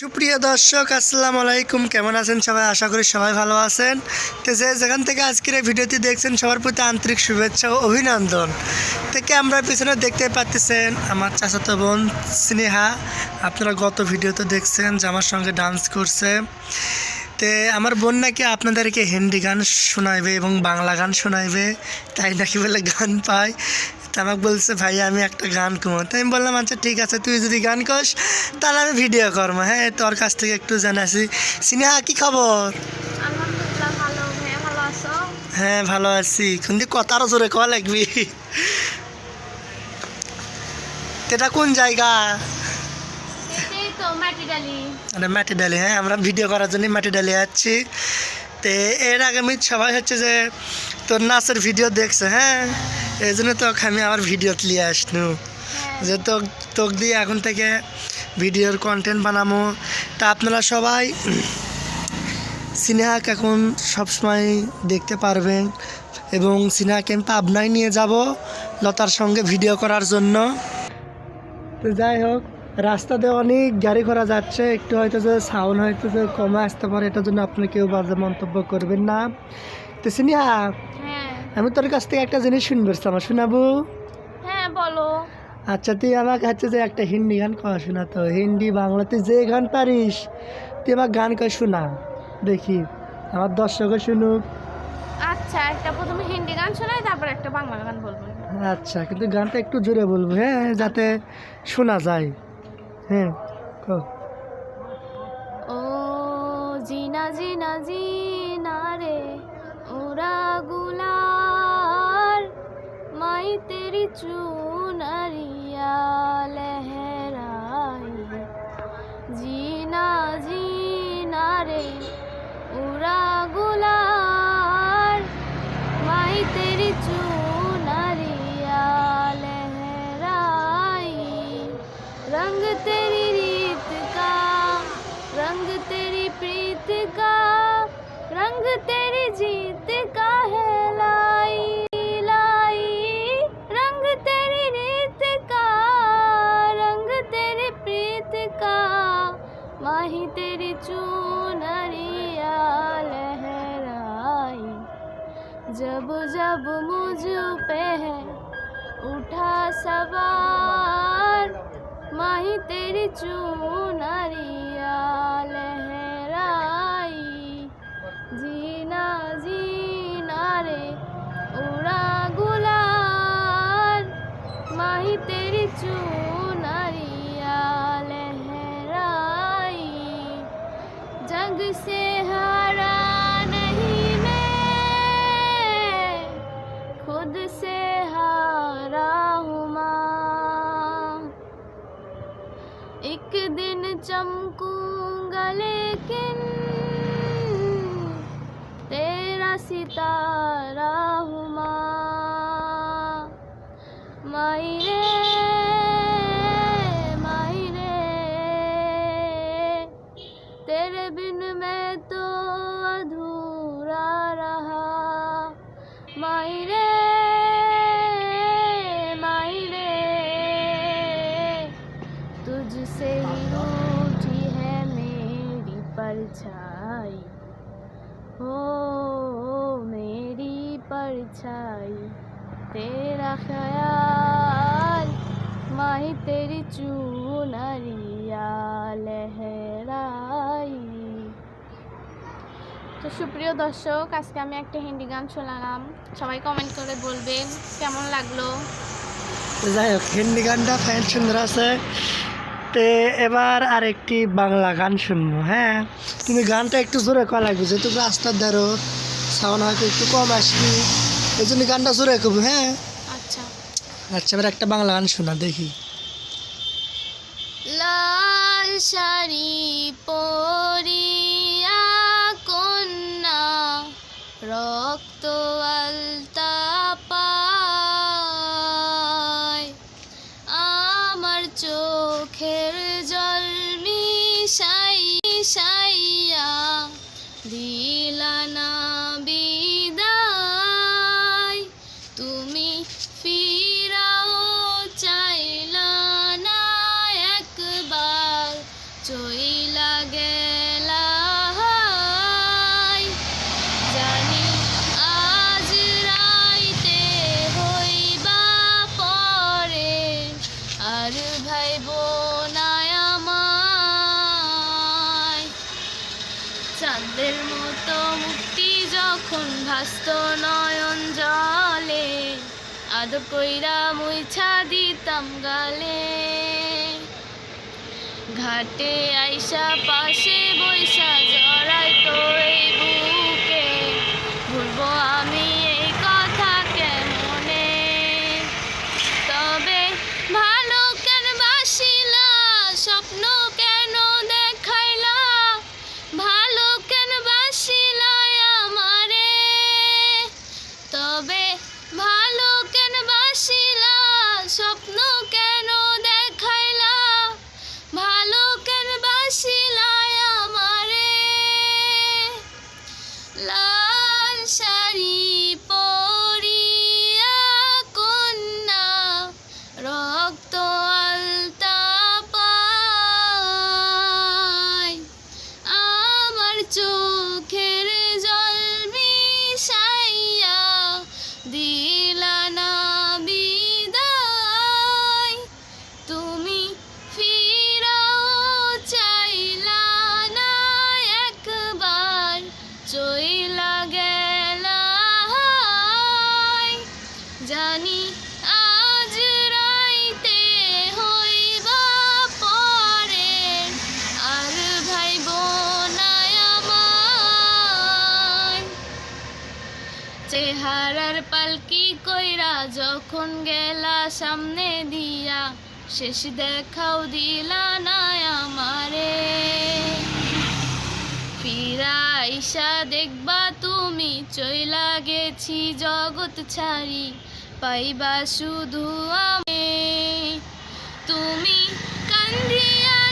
সুপ্রিয় দর্শক, আসসালামু আলাইকুম। কেমন আছেন সবাই? আশা করি সবাই ভালো আছেন। তো যে যেখান থেকে আজকের এই ভিডিওটি দেখছেন, সবার প্রতি আন্তরিক শুভেচ্ছা ও অভিনন্দন। থেকে আমরা পিছনে দেখতে পাচ্ছেন আমার চাচাতো বোন স্নেহা। আপনারা গত ভিডিওতে দেখছেন যে আমার সঙ্গে ডান্স করছে। তে আমার বোন নাকি আপনাদেরকে হিন্দি গান শোনাইবে এবং বাংলা গান শোনাইবে, তাই নাকি বলে গান পায়। আমাকে বলছে ভাই আমি একটা গান কমো তাই আমি বললাম আচ্ছা ঠিক আছে তুই যদি গান কস তাহলে আমি ভিডিও করব। হ্যাঁ তোর কাছ থেকে একটু জানাসি সিনেহা কি খবর? হ্যাঁ ভালো আছি। কিন্তু কথা আরও জোরে কওয়া লাগবি। এটা কোন জায়গা? মাটি ডালি। মানে মাটি ডালি হ্যাঁ আমরা ভিডিও করার জন্য মাটি ডালি যাচ্ছি তো এর আগে আমি সবাই হচ্ছে যে তোর নাচের ভিডিও দেখছে হ্যাঁ? এই জন্য তোকে আমি আমার ভিডিও নিয়ে আসনু। যে তোক তোক দিয়ে এখন থেকে ভিডিওর কন্টেন্ট বানাবো তা আপনারা সবাই সিনেহাকে এখন সবসময় দেখতে পারবেন এবং সিনেহাকে আমি পাবনায় নিয়ে যাব লতার সঙ্গে ভিডিও করার জন্য। তো যাই হোক, রাস্তা দিয়ে অনেক গাড়ি ঘোড়া যাচ্ছে। একটু হয়তো যে সাউন্ড হয়তো যে কমে আসতে পারে, এটার জন্য আপনি কেউ বাজে মন্তব্য করবেন না। তো সিনেহা আমি তোর কাছ থেকে একটা জিনিস শুনব আমার শোনাবো? হ্যাঁ বলো। আচ্ছা তুই আমাকে হচ্ছে যে একটা হিন্দি গান কয়া শোনা তো। হিন্দি বাংলা তুই যে গান পারিস তুই আমার গান কয়ে শোনা। দেখি আমার দর্শকও শুনুক। আচ্ছা একটা প্রথমে হিন্দি গান শোনাই তারপর একটা বাংলা গান বলব। আচ্ছা কিন্তু গানটা একটু জোরে বলব হ্যাঁ যাতে শোনা যায়। হ্যাঁ কও। ও জিনা জিনা জিনা রে ওরা গুলার आई तेरी चूनरिया लहराई। जीना जीना रे उरा गुलाल। माई तेरी चूनरिया लहराई। रंग तेरी रीत का, रंग तेरी प्रीत का, रंग तेरी जीत का है। माही तेरी चूनरिया लहराई जब जब मुझ पे है उठा सवार माही तेरी चूनरिया লাগছে परछाई हो मेरी परछाई तेरा ख्याल माही तेरी चूनरिया लहराई তো সুপ্রিয় দর্শক আজকে আমি একটা হিন্দি গান শোনালাম সবাই কমেন্ট করে বলবেন কেমন লাগলো তো যাই হোক হিন্দি গানটা ফ্যান সুন্দর আছে তো এবার আর একটি বাংলা গান শুনব হ্যাঁ? তুমি গানটা একটু জোরে করা লাগবে যেহেতু রাস্তার ধারো সাউন্ড হয়তো একটু কম আসবে এই জন্য গানটা জোরে করব হ্যাঁ? আচ্ছা। আচ্ছা এবার একটা বাংলা গান শোনা দেখি। লাল শাড়ি পরিয়া কন্যা রক্ত আলতা পায়। আমার চোখের জল মিশাই মিশাইয়া চাঁদের মতো মুক্তি যখন ভাস্ত নয়ন জলে, আদর কইরা মুইছা দিতাম গালে। ঘাটে আইসা পাশে বৈশা জড়াই তো এই চেহারার পালকি কইরা যখন গেলা সামনে দিয়া, শেষ দেখাও দিলা না আমারে। ফিরা আইসা দেখবা তুমি চইলা গেছি জগৎ ছাড়ি, পাইবা শুধু আমি। তুমি কান্দিয়া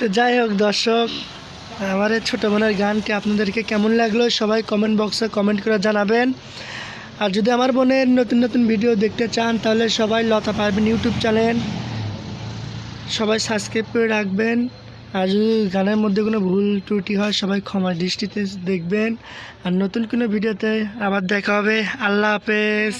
তো যাই হোক, দর্শক, আমার এই ছোটো বোনের গানটি আপনাদেরকে কেমন লাগল সবাই কমেন্ট বক্সে কমেন্ট করে জানাবেন। আর যদি আমার বোনের নতুন নতুন ভিডিও দেখতে চান, তাহলে সবাই লতা পারবেন ইউটিউব চ্যানেল সবাই সাবস্ক্রাইব করে রাখবেন। আর যদি গানের মধ্যে কোনো ভুল ত্রুটি হয়, সবাই ক্ষমা দৃষ্টিতে দেখবেন। আর নতুন কোনো ভিডিওতে আবার দেখা হবে। আল্লাহ হাফেজ।